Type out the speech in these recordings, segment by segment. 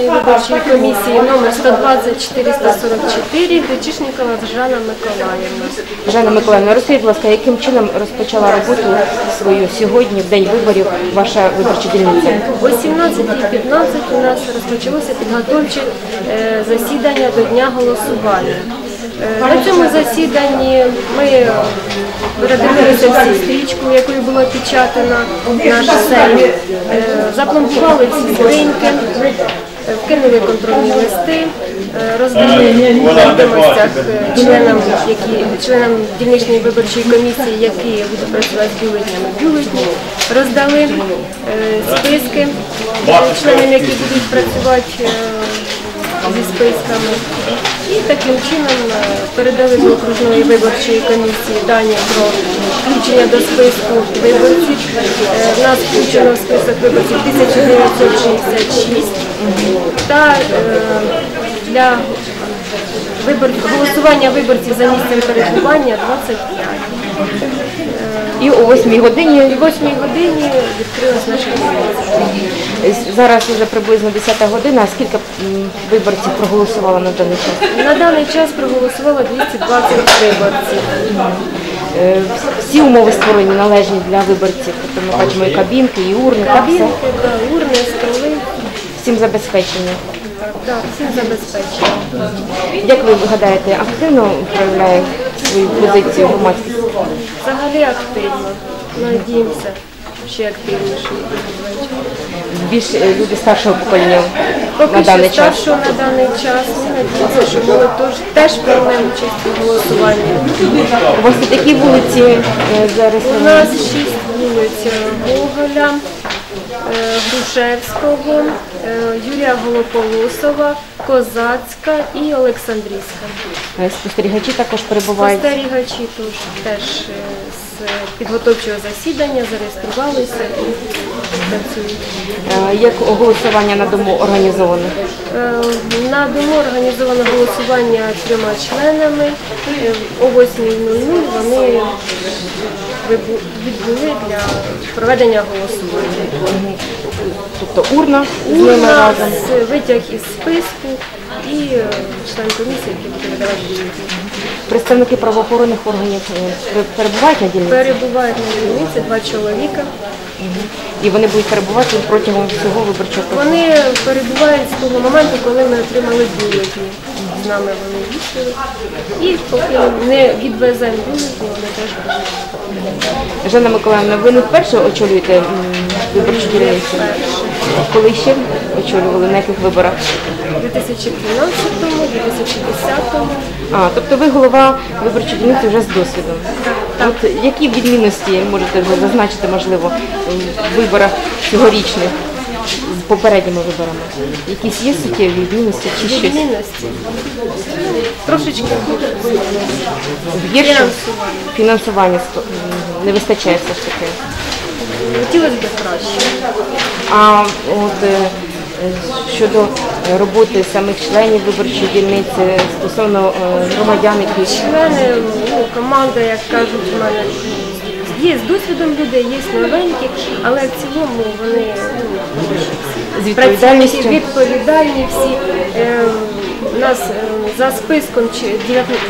дільничної виборчої комісії номер 120 444 Гречишникова Жанна Миколаївна. Жанна Миколаївна, розкажіть, будь ласка, яким чином розпочала роботу свою сьогодні, в день виборів, ваша виборча дільниця? О 17.15 у нас розпочалося підготовче е, засідання до дня голосування. Е, На цьому засіданні ми передивилися всі стрічку, якою було печатано наш сейм, Е, запломбували всі скриньки, е, вкинули контрольні листи, е, роздали в відомостях е, членам, які, членам дільничної виборчої комісії, які будуть працювати з бюлетнями, бюлетні, роздали е, списки е, членам, які будуть працювати е, зі списками. І таким чином е, передали до окружної виборчої комісії дані про включення до списку виборців. Е, нас включено в список виборців 1966 та е, для вибор... голосування виборців за місцем перебування 25. І о 8 годині І в 8 годині відкрилась наша дільниця. Зараз вже приблизно 10 година. А скільки виборців проголосувало на даний час? На даний час проголосувало 220 виборців. Е, Всі умови створені належні для виборців. Тобто ми бачимо і кабінки, і урни, так все. Кабінки, да, урни, столи, Всім забезпечені. да, всім забезпечено. Як ви гадаєте, активно проявляє свою позицію громадськість? Взагалі активно. Надіємося, ще активніше. Більш е, люди старшого покоління на Поки даний що час. старшого на даний час. Ми надіємося, що молодь теж, теж прийме участь у голосуванні. У вас тут які вулиці е, У нас шість вулиць е, Гоголя, е, Грушевського, е, Юрія Голополосова, Козацька і Олександрійська. Е, Спостерігачі також перебувають. Спостерігачі теж е, з підготовчого засідання зареєструвалися і працюють. Е, Як голосування на дому організоване? Е, На дому організовано голосування трьома членами. Е, О 8.00 вони відбули для проведення голосування. Тобто урна з ними Урна, разом. з- витяг із списку і е, член комісії, який буде видавати. Представники правоохоронних органів е, перебувають на дільниці Перебувають на дільниці два чоловіка. і вони будуть перебувати протягом всього виборчого процесу. Вони перебувають з того моменту, коли ми отримали бюлетні. З нами вони їхали. І поки не відвеземо бюлетні, вони теж будуть. Жанна Миколаївна, ви не вперше очолюєте виборчу дільницю? Коли ще очолювали, на яких виборах? У 2013-му, 2010-му. А, тобто ви голова виборчої дільниці вже з досвідом. От які відмінності можете вже зазначити, можливо, в виборах цьогорічних з попередніми виборами? Якісь є суттєві відмінності чи щось? Відмінності. Трошечки Гірше фінансування м, не вистачає все ж таки. хотілося б краще. А от е, щодо е, роботи самих членів виборчої дільниці стосовно е, громадян, які Члени, ну, команда, як кажуть, у мене є з досвідом люди, є новенькі, але в цілому вони ну, з відповідальністю. відповідальні всі. Е, У нас е, за списком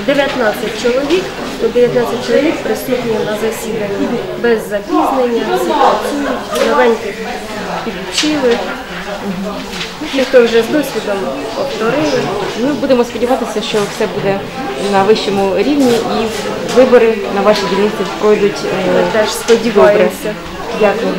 19 чоловік, то 19 чоловік присутні на засіданні без запізнення, всі працюють, новеньких підвчили. Ті, хто вже з досвідом повторили. Ну, будемо сподіватися, що все буде на вищому рівні і вибори на вашій дільниці пройдуть е, Ми теж сподіваємося. Дякую.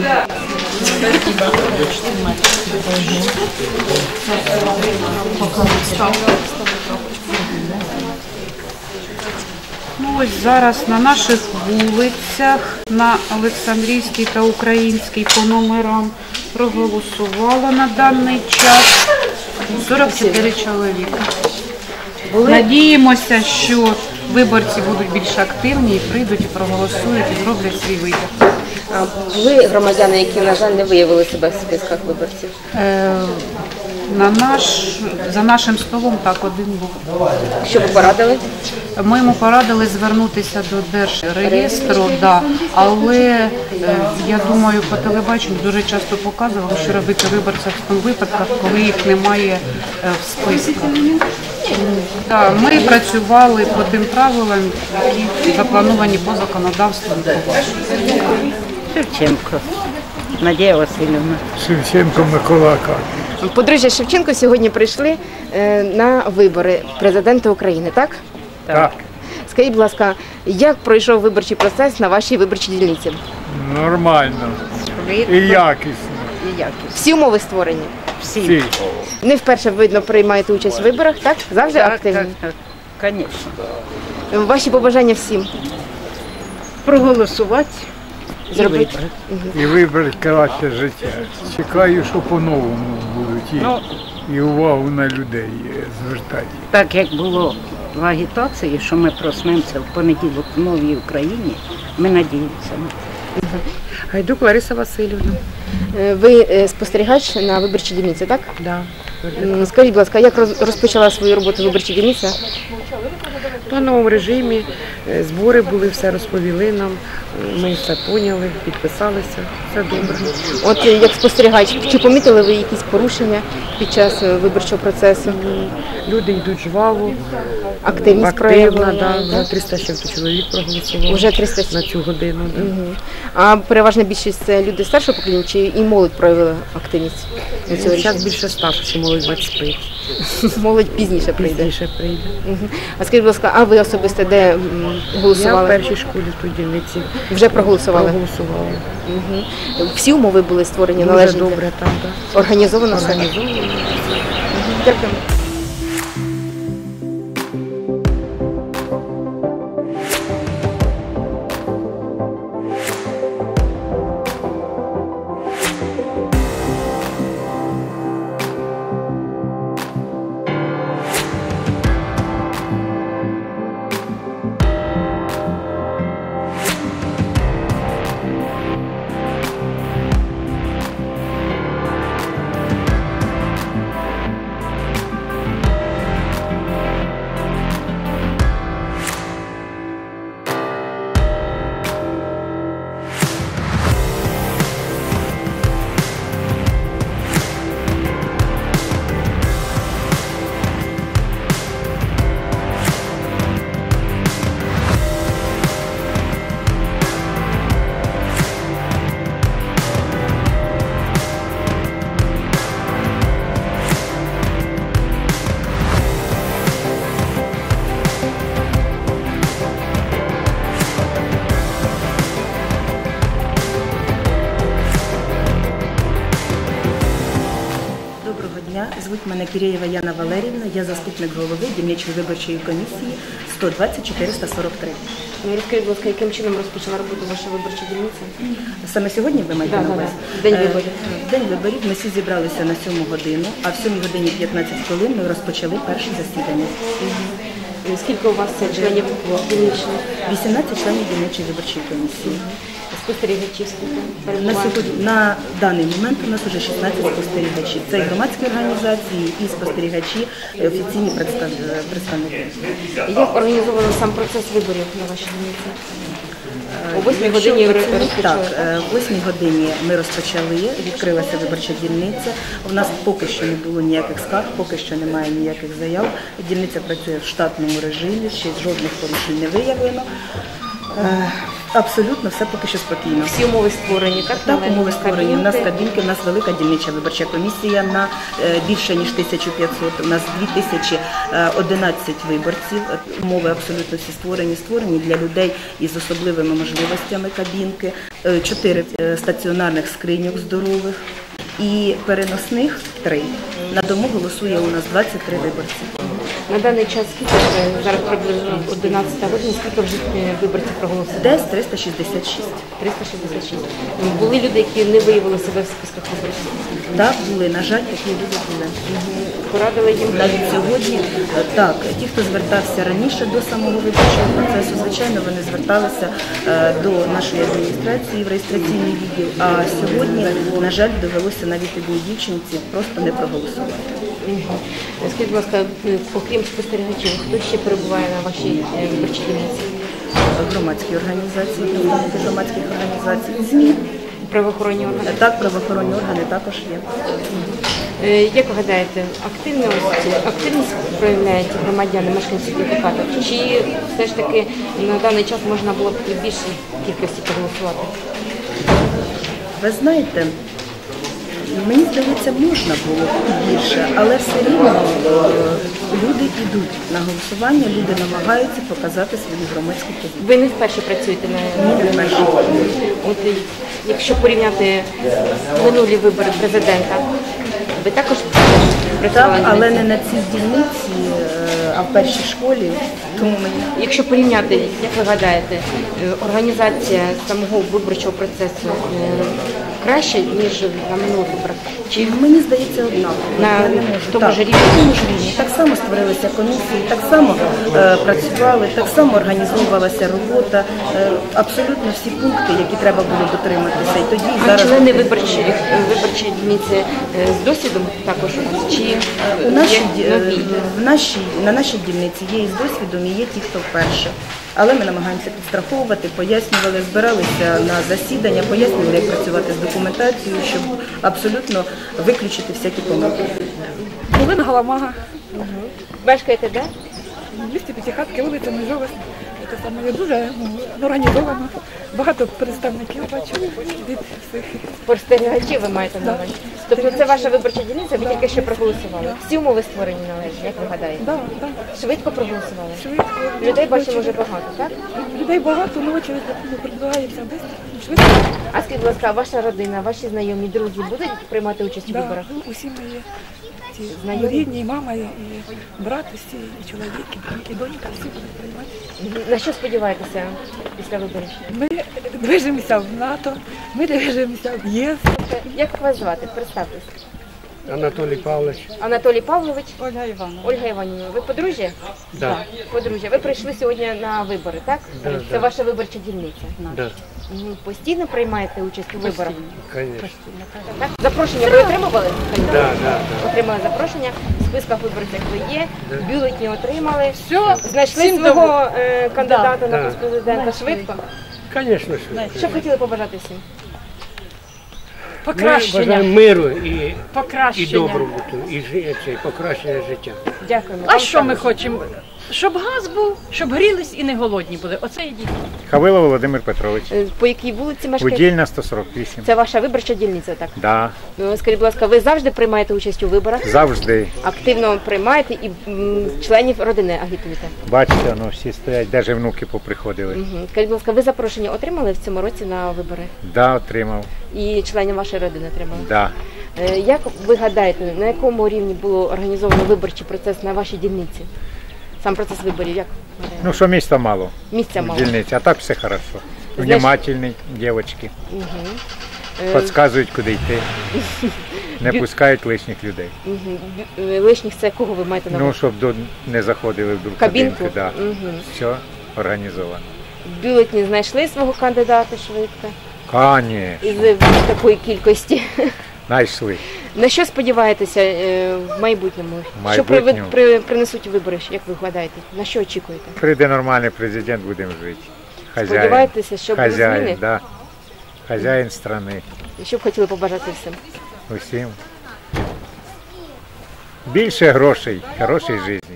Ну, ось зараз на наших вулицях, на Олександрійській та Українській по номерам проголосувало на даний час 44 чоловіка. Надіємося, що виборці будуть більш активні і прийдуть і проголосують і зроблять свій вибір. А були громадяни, які, на жаль, не виявили себе в списках виборців. Е, На наш, за нашим столом так один був. Що ви порадили? Ми йому порадили звернутися до держреєстру, да, але е, я думаю, по телебаченню дуже часто показували, що робити виборцям в тому випадках, коли їх немає е, в списках. Да, ми працювали по тим правилам, які заплановані по законодавству. Шевченко. Надія Васильівна. Шевченко Микола Подружжя Шевченко сьогодні прийшли е, на вибори президента України, так? Так, Скажіть, будь ласка, як пройшов виборчий процес на вашій виборчій дільниці? нормально і якісно. Всі умови створені. Всі. Не вперше видно приймаєте участь в виборах, так? Завжди Так, активні. так, так. Звісно. Ваші побажання всім Проголосувати і зробити. вибрати. І вибрати краще життя. Чекаю, що по-новому будуть. І, Ну. і увагу на людей е, звертати. Так як було в агітації, що ми проснемося в понеділок в новій Україні, ми надіємося. Гайдук Лариса Васильівна. Е, Ви е, спостерігач на виборчій дільниці, так? Да. Скажіть, будь ласка, як розпочала свою роботу виборча дільниця? В плановому режимі е, збори були, все розповіли нам. Ми все поняли, підписалися. Все добре. От е, як спостерігач, чи помітили ви якісь порушення під час е, виборчого процесу? Люди йдуть жваво, Активність активно, проявлена? да, так? 300 з чим-то чоловік проголосував Уже 300 на цю годину. Да. Мгм. А переважна більшість це люди старшого покоління чи і молодь проявила активність Зараз більше старше, молодь бать спить. Молодь пізніше прийде. Пізніше прийде. Угу. А скажіть, будь ласка, а ви особисто де голосували? Я в першій школі тут дільниці Вже проголосували? Проголосували. Угу. Всі умови були створені Дуже належні? добре там, так. Організовано все? Організовано. Дякую. Мене Кірєєва Яна Валерівна. Я заступник голови дільничої виборчої комісії 120 443. Ну, Розкажіть, будь ласка, яким чином розпочала роботу ваша виборча дільниця? Саме сьогодні ви маєте на увазі? День Е, виборів. День виборів. Ми всі зібралися на 7 годину, а в 7 годині 15 хвилин ми розпочали перше засідання. Скільки у вас це членів дільничних? 18 членів дільничої виборчої комісії. Спостерігачів? На сьогодні на даний момент у нас вже 16 спостерігачів. Це і громадські організації, і спостерігачі, і офіційні представники. Як організовано сам процес виборів на вашій дільниці? О 8 годині. Так, е, о 8 годині ми розпочали, відкрилася виборча дільниця. У нас поки що не було ніяких скарг, поки що немає ніяких заяв. Дільниця працює в штатному режимі, ще жодних порушень не виявлено. Е, Абсолютно все поки що спокійно. Всі умови створені, так? Так, умови створені. У нас Кабінки? у нас велика дільнича виборча комісія на е, більше ніж 1500, у нас 2011 виборців. Е, Умови абсолютно всі створені, створені для людей із особливими можливостями кабінки, чотири стаціонарних скриньок здорових і переносних три. На дому голосує у нас 23 виборці. На даний час скільки зараз приблизно 11 година, скільки вже е, виборців проголосували? Десь 366. 366. Були люди, які не виявили себе в списках виборців. Так, були, на жаль, такі люди були. Порадили їм Навіть сьогодні е, так, ті, хто звертався раніше до самого виборчого процесу, звичайно, вони зверталися е, до нашої адміністрації в реєстраційний відділ. А сьогодні, на жаль, довелося навіть одній дівчинці просто не проголосувати. Скажіть, будь ласка, е, окрім спостерігачів, хто ще перебуває на вашій виборчій дільниці? Громадські організації, громадських організацій, ЗМІ. Правоохоронні органи? Е, Так, правоохоронні органи також є. Е, Як ви гадаєте, активно активність проявляють громадяни, мешканці депутатів? Чи все ж таки на даний час можна було б і більшій кількості проголосувати? Ви знаєте, мені здається, можна було більше, але все рівно е, люди йдуть на голосування, люди намагаються показати свою громадську позицію. Ви не вперше працюєте на Ні, не вперше. От якщо порівняти минулі вибори президента, ви також працювали Так, але не на цій дільниці, е, а в першій школі. Тому мені Якщо порівняти, як ви гадаєте, е, організація самого виборчого процесу краще, ніж на минулих виборах? Чи мені здається однаково. На Я не можу. тому Так, ж рівні? на тому ж рівні. Так само створилися комісії, так само е, працювали, так само організовувалася робота. Е, абсолютно всі пункти, які треба було дотриматися. І тоді і а зараз члени виборчої виборчої дільниці е, з досвідом також у вас? Чи У нашій, є нові? в нашій, на нашій дільниці є і з досвідом, і є ті, хто вперше. Але ми намагаємося підстраховувати, пояснювали, збиралися на засідання, пояснювали, як працювати з документацією, щоб абсолютно виключити всякі помилки. Галина Галамага, Мешкаєте де? 200 п'ятихатки, вулиця Межова. Це саме дуже ну, організовано. Багато представників бачу від всіх. Спостерігачів ви маєте на увазі? Тобто це ваша виборча дільниця, ви тільки що проголосували. Всі умови створені належні, як ви гадаєте? Да, да, Швидко проголосували? швидко. Людей бачимо вже багато, так? Людей багато, але очередь ну, продвигається десь. Швидко. А скажіть, будь ласка, ваша родина, ваші знайомі, друзі будуть приймати участь у виборах? ну, усі мої ці Знайомі? рідні, і мама, і, брат, усі, і чоловік, і, донька, всі будуть приймати. На що сподіваєтеся після виборів? Ми движемося в НАТО, ми движемося в ЄС. Як вас звати? Представтесь. Анатолій Павлович. Анатолій Павлович, Ольга Івановна. Ольга Іванівна. Ви подружжя? Да. Подружжя. Ви прийшли сьогодні на вибори, так? Да, Це да. ваша виборча дільниця. Да, Мгм. Постійно приймаєте участь у виборах? конечно. Так? Запрошення ви отримували? Да, да, да. Отримали запрошення, в списках виборців ви є, бюлетні отримали. Все, Знайшли всім свого е, кандидата на Да. пост президента швидко. Конечно, що. Що б хотіли побажати всім? Ми бажаємо миру і, і добробуту, і жи- це, покращення життя. Дякуємо. А Вам що ми хочемо? Щоб газ був, щоб грілись і не голодні були. Оце ідіть. Хавило Володимир Петрович. Е, По якій вулиці мешкаєте? Будільна 148. Це ваша виборча дільниця, так? Да, Ну, Скажіть, будь ласка, ви завжди приймаєте участь у виборах? завжди. Активно приймаєте і м, членів родини агітуєте? Бачите, ну всі стоять, навіть внуки поприходили. Мгм. Скажіть, будь ласка, ви запрошення отримали в цьому році на вибори? Да, отримав. І членів вашої родини отримали? Да. Е, Як ви гадаєте, на якому рівні було організовано виборчий процес на вашій дільниці? Сам процес виборів, як? Ну що міста мало місця мало? дільниці, а так все хорошо. Внімательні дівчатки. Угу. Е, Підказують, куди йти. Не пускають лишніх людей. е, Лишніх це кого ви маєте на увазі? Ну, щоб до, не заходили в Кабінку? кабінку. Да. Мгм. Все організовано. Бюлетні знайшли свого кандидата швидко Конечно, із е, такої кількості. знайшли. На що сподіваєтеся е, в майбутньому? Що привед- майбутньому? при, принесуть вибори, як ви гадаєте? На що очікуєте? Прийде нормальний президент, будемо жити. Хазяїн. Сподіваєтеся, що будуть Хазяїн, зміни? да. Хазяїн страни. Що б хотіли побажати всім? Усім. Більше грошей, хорошої житті.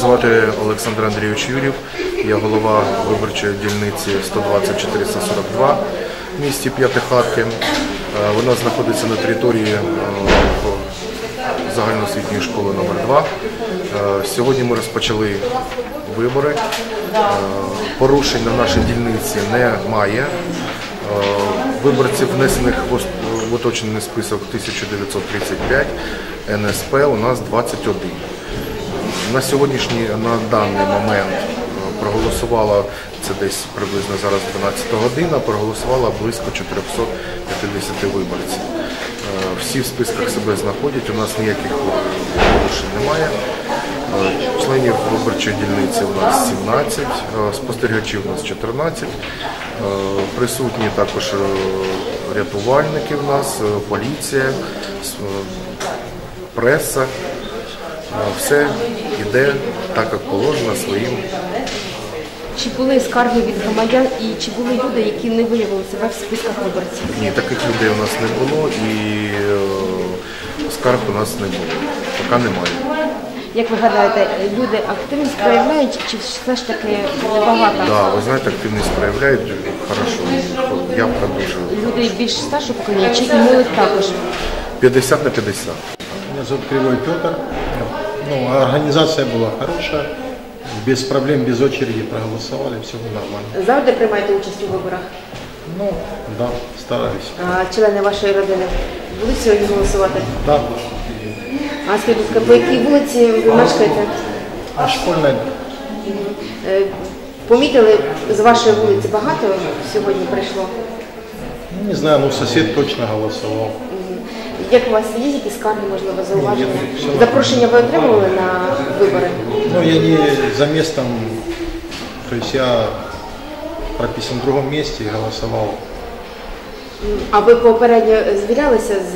Звати Олександр Андрійович Юрів, я голова виборчої дільниці 120-442 в місті П'ятихатки. Е, Вона знаходиться на території е, загальноосвітньої школи номер 2 Е, Сьогодні ми розпочали вибори. Порушень на нашій дільниці немає. Виборців внесених в уточнений список 1935, НСП у нас 21. На сьогоднішній, на даний момент е, проголосувало, це десь приблизно зараз 12 година, проголосувало близько 450 виборців. Е, Всі в списках себе знаходять, у нас ніяких порушень немає. Е, Членів виборчої дільниці у нас 17, е, спостерігачів у нас 14. Е, Присутні також рятувальники у нас, поліція, преса. Е, Все йде так, як положено своїм. Чи були скарги від громадян і чи були люди, які не виявили себе в списках виборців? Ні, таких людей у нас не було і е, скарг у нас не було. Поки немає. Як ви гадаєте, люди активність проявляють, чи все ж таки небагато? Да, ви знаєте, активність проявляють хорошо. Явка дуже Люди більш старшого покоління, чи і молодь також? 50 на 50. Меня зовут Кривой Петр. Ну, а организация была хорошая, без проблем, без очереди проголосовали, все было нормально. Завжди приймаєте участь у виборах? Ну, да, старались. А члени вашої родини будуть сьогодні голосувати? Да, А скажіть, по якій вулиці ви мешкаєте? а школьная, Е, Помітили, з вашої вулиці багато сьогодні прийшло? не знаю, ну сосед точно голосовал. Як у вас є якісь скарги, можливо, зауваження? Запрошення ви отримували на вибори? Ну, я не за местом, то есть я прописан в другом месте и голосовал. А ви попередньо звірялися з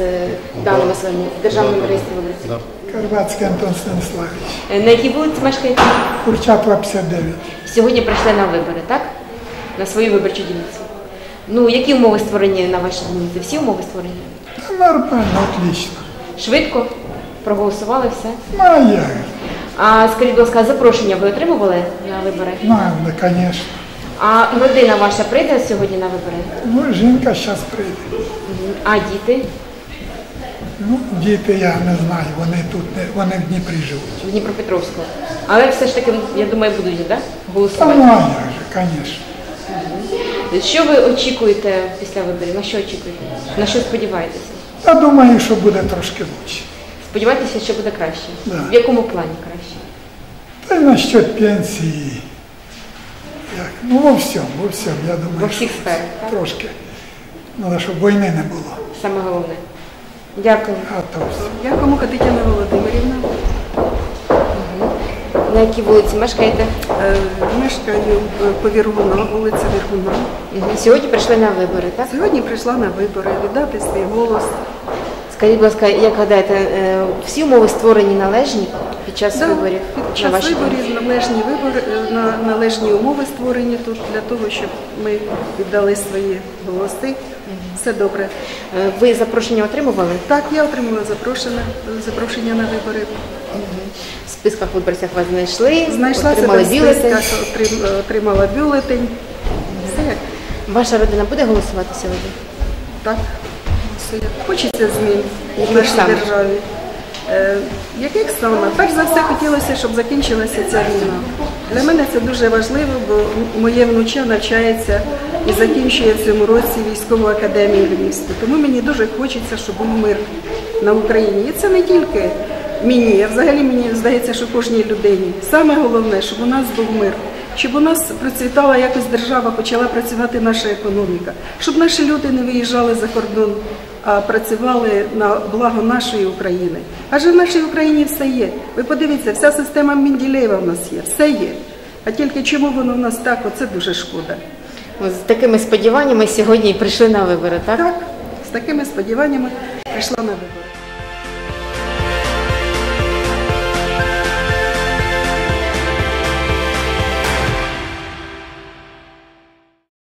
даними своїми в державному Да, да, реєстрі виборців? Да. Карбацький Антон Станіславович, Е, На якій вулиці мешкаєте? Курчатова 59. Сьогодні прийшли на вибори, так? На свою виборчу дільницю. Ну, які умови створені на вашій дільниці? Всі умови створені? Нормально, отлично. Швидко? Проголосували все? Ну, а? А скажіть, будь ласка, запрошення ви отримували на вибори? Надо, звісно. А родина ваша прийде сьогодні на вибори? Ну, жінка зараз прийде. А діти Ну, діти я не знаю, вони тут, не, вони в Дніпрі живуть. в Дніпропетровську. Але все ж таки, я думаю, будуть, так? Та Голосувати. ну, а як же, звісно. Що ви очікуєте після виборів? На що очікуєте? На що сподіваєтеся? Я думаю, що буде трошки краще. Сподіваєтеся, що буде краще? Да. В якому плані краще? Та й насчет пенсії. Як? Ну, во всьому, во всьому, я думаю, Во всіх що сферах, так? трошки. Треба, щоб війни не було. Саме головне. Дякую. А то все. Дякуємо, Катетяна Володимирівна. На якій вулиці мешкаєте? Е, Мешкаю по Віргуна, вулиця Віргуна. Мгм. Сьогодні прийшли на вибори, так? Сьогодні прийшла на вибори віддати свій голос. Скажіть, будь ласка, як гадаєте, е, всі умови створені належні під час Да, виборів? Під на час вашій виборів належні вибори, е, на- належні умови створені тут для того, щоб ми віддали свої голоси. Все добре. Е, Ви запрошення отримували? Так, я отримала запрошення, запрошення на вибори. В списках виборців вас знайшли, Знайшла отримали себе в бюлетень. списках, отрим- отримала бюлетень. Все як Ваша родина буде голосувати сьогодні? Так, все як хочеться змін в нашій саме? державі. Е, яких саме? Перш за все хотілося, щоб закінчилася ця війна. Для мене це дуже важливо, бо моє внуча навчається і закінчує в цьому році військову академію Львівську. Тому мені дуже хочеться, щоб був мир на Україні. І це не тільки мені, а взагалі мені здається, що кожній людині. Саме головне, щоб у нас був мир. Щоб у нас процвітала якось держава, почала працювати наша економіка, щоб наші люди не виїжджали за кордон, а працювали на благо нашої України. Адже в нашій Україні все є. Ви подивіться, вся система Менділеєва в нас є, все є. А тільки чому воно в нас так, оце дуже шкода. З такими сподіваннями сьогодні і прийшли на вибори, так? Так, з такими сподіваннями прийшла на вибори.